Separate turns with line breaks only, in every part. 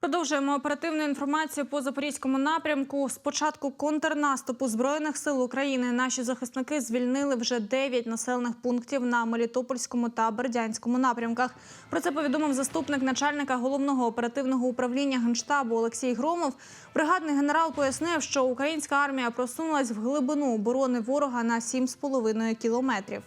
Продовжуємо оперативну інформацію по запорізькому напрямку. З початку контрнаступу збройних сил України наші захисники звільнили вже 9 населених пунктів на Мелітопольському та Бердянському напрямках. Про це повідомив заступник начальника головного оперативного управління генштабу Олексій Громов. Бригадний генерал пояснив, що українська армія просунулась в глибину оборони ворога на 7,5 кілометрів.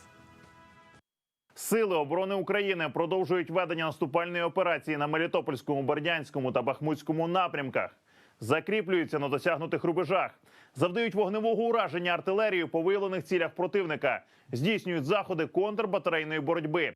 Сили оборони України продовжують ведення наступальної операції на Мелітопольському, Бердянському та Бахмутському напрямках. Закріплюються на досягнутих рубежах, завдають вогневого ураження артилерією по виявлених цілях противника, здійснюють заходи контрбатарейної боротьби.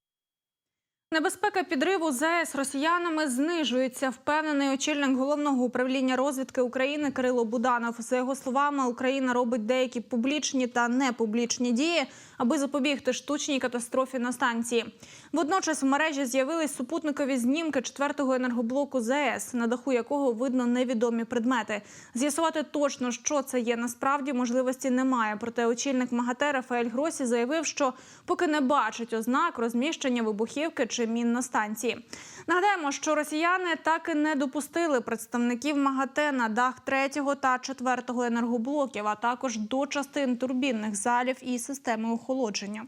Небезпека підриву ЗАЕС росіянами знижується. Впевнений очільник головного управління розвідки України Кирило Буданов. За його словами, Україна робить деякі публічні та непублічні дії, аби запобігти штучній катастрофі на станції. Водночас в мережі з'явились супутникові знімки четвертого енергоблоку ЗАЕС, на даху якого видно невідомі предмети. З'ясувати точно, що це є насправді можливості немає. Проте очільник МАГАТЕ Рафаель Гросі заявив, що поки не бачить ознак розміщення вибухівки чи мін на станції. Нагадаємо, що росіяни так і не допустили представників МАГАТЕ на дах третього та четвертого енергоблоків, а також до частин турбінних залів і системи охолодження.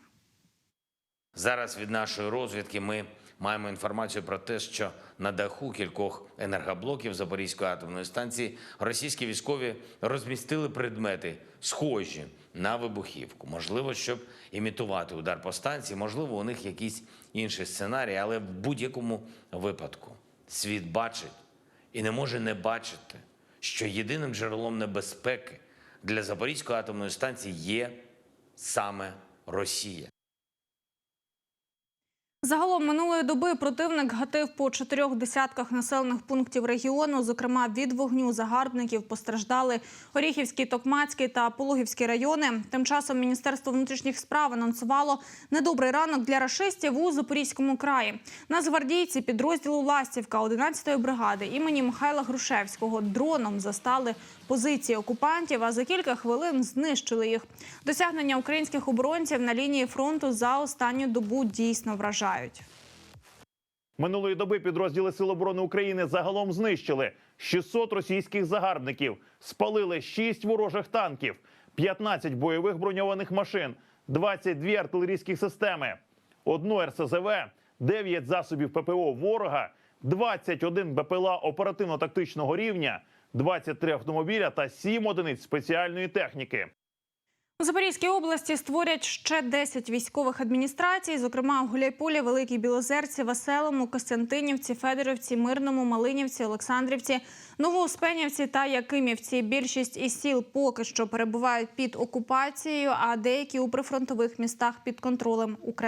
Зараз від нашої розвідки ми маємо інформацію про те, що на даху кількох енергоблоків Запорізької атомної станції російські військові розмістили предмети, схожі на вибухівку. Можливо, щоб імітувати удар по станції, можливо, у них якісь інші сценарії, але в будь-якому випадку світ бачить і не може не бачити, що єдиним джерелом небезпеки для Запорізької атомної станції є саме Росія.
Загалом минулої доби противник гатив по чотирьох десятках населених пунктів регіону. Зокрема, від вогню загарбників постраждали Оріхівський, Токмацький та Пологівський райони. Тим часом Міністерство внутрішніх справ анонсувало недобрий ранок для рашистів у Запорізькому краї. Нацгвардійці підрозділу Ластівка 11-ї бригади імені Михайла Грушевського дроном застали позиції окупантів. А за кілька хвилин знищили їх. Досягнення українських оборонців на лінії фронту за останню добу дійсно вражають.
Минулої доби підрозділи Сил оборони України загалом знищили 600 російських загарбників, спалили 6 ворожих танків, 15 бойових броньованих машин, 22 артилерійські системи, одну РСЗВ, 9 засобів ППО ворога, 21 БПЛА оперативно-тактичного рівня, 23 автомобіля та 7 одиниць спеціальної техніки.
У Запорізькій області створять ще 10 військових адміністрацій, зокрема у Гуляйполі, Великій Білозерці, Веселому, Костянтинівці, Федоровці, Мирному, Малинівці, Олександрівці, Новоуспенівці та Якимівці. Більшість із сіл поки що перебувають під окупацією, а деякі у прифронтових містах під контролем України.